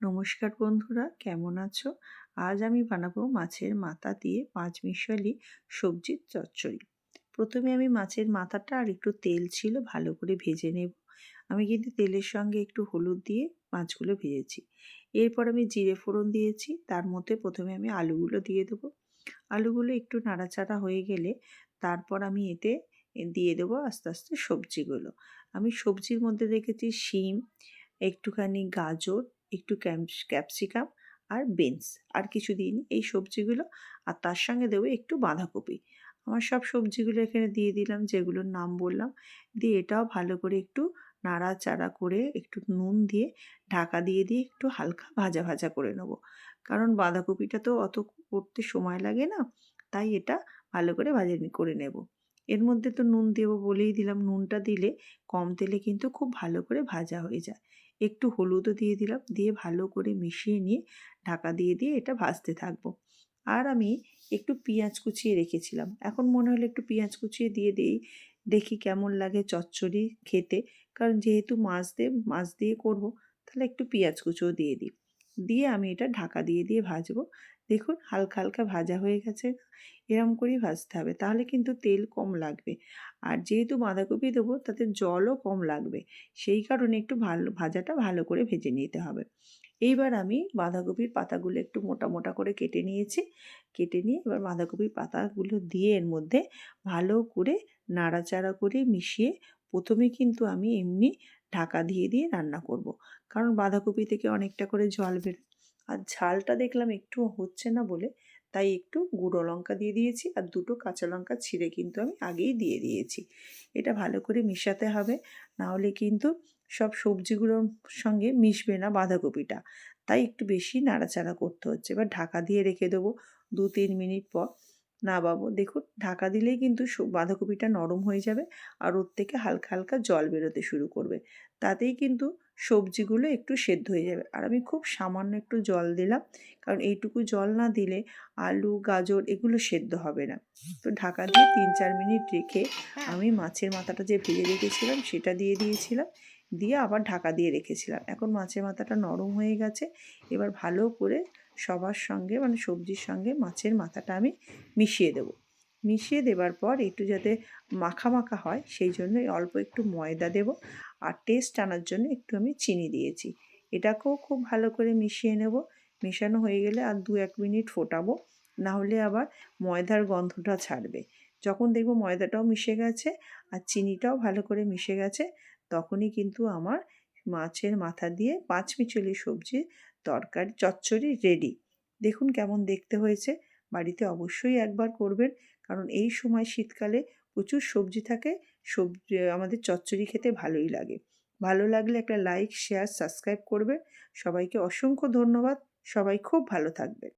নমস্কার বন্ধুরা, কেমন আছো? আজ আমি বানাবো মাছের মাথা দিয়ে পাঁচ মিশালি সবজির চচ্চড়ি। প্রথমে আমি মাছের মাথাটা আর একটু তেল ছিল, ভালো করে ভেজে নেব। আমি কিন্তু তেলের সঙ্গে একটু হলুদ দিয়ে মাছগুলো ভেজেছি। এরপর আমি জিরে ফোড়ন দিয়েছি, তার মধ্যে প্রথমে আমি আলুগুলো দিয়ে দেবো। আলুগুলো একটু নাড়াচাড়া হয়ে গেলে তারপর আমি এতে দিয়ে দেবো আস্তে আস্তে সবজিগুলো। আমি সবজির মধ্যে রেখেছি শিম, একটুখানি গাজর একটু ক্যাপসিকাম আর বিনস আর কিছু দিইনি এই সবজিগুলো আর তার সঙ্গে দেবো একটু বাঁধাকপি। আমার সব সবজিগুলো এখানে দিয়ে দিলাম, যেগুলোর নাম বললাম। দিয়ে এটাও ভালো করে একটু নাড়াচাড়া করে একটু নুন দিয়ে ঢাকা দিয়ে দিয়ে একটু হালকা ভাজা ভাজা করে নেব। কারণ বাঁধাকপিটা তো অত করতে সময় লাগে না, তাই এটা ভালো করে ভাজা করে নেব। এর মধ্যে তো নুন দেবো বলেই দিলাম। নুনটা দিলে কম তেলে কিন্তু খুব ভালো করে ভাজা হয়ে যায়। একটু হলুদও দিয়ে দিলাম। দিয়ে ভালো করে মিশিয়ে নিয়ে ঢাকা দিয়ে দিয়ে এটা ভাজতে থাকব। আর আমি একটু পেঁয়াজ কুচিয়ে রেখেছিলাম। এখন মনে হলো একটু পেঁয়াজ কুচিয়ে দিয়ে দিই, দেখি কেমন লাগে চচ্চড়ি খেতে। কারণ যেহেতু মাছ দিয়ে মাছ দিয়ে করব, তাহলে একটু পেঁয়াজ কুচিও দিয়ে দিই। দিয়ে আমি এটা ঢাকা দিয়ে দিয়ে ভাজবো। দেখুন হালকা হালকা ভাজা হয়ে গেছে। এরম করেই ভাজতে হবে। তাহলে কিন্তু তেল কম লাগবে। আর যেহেতু বাঁধাকপি দেবো, তাতে জলও কম লাগবে। সেই কারণে একটু ভালো, ভাজাটা ভালো করে ভেজে নিতে হবে। এইবার আমি বাঁধাকপির পাতাগুলো একটু মোটা মোটা করে কেটে নিয়েছি। কেটে নিয়ে এবার বাঁধাকপির পাতাগুলো দিয়ে এর মধ্যে ভালো করে নাড়াচাড়া করে মিশিয়ে প্রথমে কিন্তু আমি এমনি ঢাকা দিয়ে দিয়ে রান্না করব। কারণ বাঁধাকপি থেকে অনেকটা করে জল বেরোয় আর ঝালটা দেখলাম একটু হচ্ছে না বলে, তাই একটু গুঁড়ো লঙ্কা দিয়ে দিয়েছি আর দুটো কাঁচা লঙ্কা ছিঁড়ে কিন্তু আমি আগেই দিয়ে দিয়েছি। এটা ভালো করে মিশাতে হবে নাহলে কিন্তু সব সবজিগুলোর সঙ্গে মিশবে না বাঁধাকপিটা। তাই একটু বেশি নাড়াচাড়া করতে হচ্ছে। এবার ঢাকা দিয়ে রেখে দেবো দু তিন মিনিট পর। না বাবু, দেখুন, ঢাকা দিলেই কিন্তু বাঁধাকপিটা নরম হয়ে যাবে আর ওর থেকে হালকা হালকা জল বেরোতে শুরু করবে। তাতেই কিন্তু সবজিগুলো একটু সেদ্ধ হয়ে যাবে। আর আমি খুব সামান্য একটু জল দিলাম, কারণ এইটুকু জল না দিলে আলু, গাজর এগুলো সেদ্ধ হবে না। তো ঢাকা দিয়ে তিন, চার মিনিট রেখে আমি মাছের মাথাটা যে ভেজে রেখেছিলাম সেটা দিয়ে দিয়েছিলাম, দিয়ে আবার ঢাকা দিয়ে রেখেছিলাম। এখন মাছের মাথাটা নরম হয়ে গেছে, এবার ভালো করে সবার সঙ্গে মানে সবজির সঙ্গে মাছের মাথাটা আমি মিশিয়ে দেবো। মিশিয়ে দেবার পর একটু যাতে মাখা মাখা হয়, সেই জন্য অল্প একটু ময়দা দেব আর টেস্ট আনার জন্য একটু আমি চিনি দিয়েছি। এটাকেও খুব ভালো করে মিশিয়ে নেব। মেশানো হয়ে গেলে আর দু এক মিনিট ফোটাবো, না হলে আবার ময়দার গন্ধটা ছাড়বে। যখন দেখব ময়দাটাও মিশে গেছে আর চিনিটাও ভালো করে মিশে গেছে, তখনই কিন্তু আমার মাছের মাথা দিয়ে পাঁচ মিচলি সবজির তরকারি চচ্চড়ি রেডি দেখুন কেমন দেখতে হয়েছে। বাড়িতে অবশ্যই একবার করবেন, কারণ এই সময় শীতকালে প্রচুর সবজি থাকে, সবজি, আমাদের চচ্চড়ি খেতে ভালোই লাগে। ভালো লাগলে একটা লাইক শেয়ার সাবস্ক্রাইব করবে সবাইকে অসংখ্য ধন্যবাদ। সবাই খুব ভালো থাকবে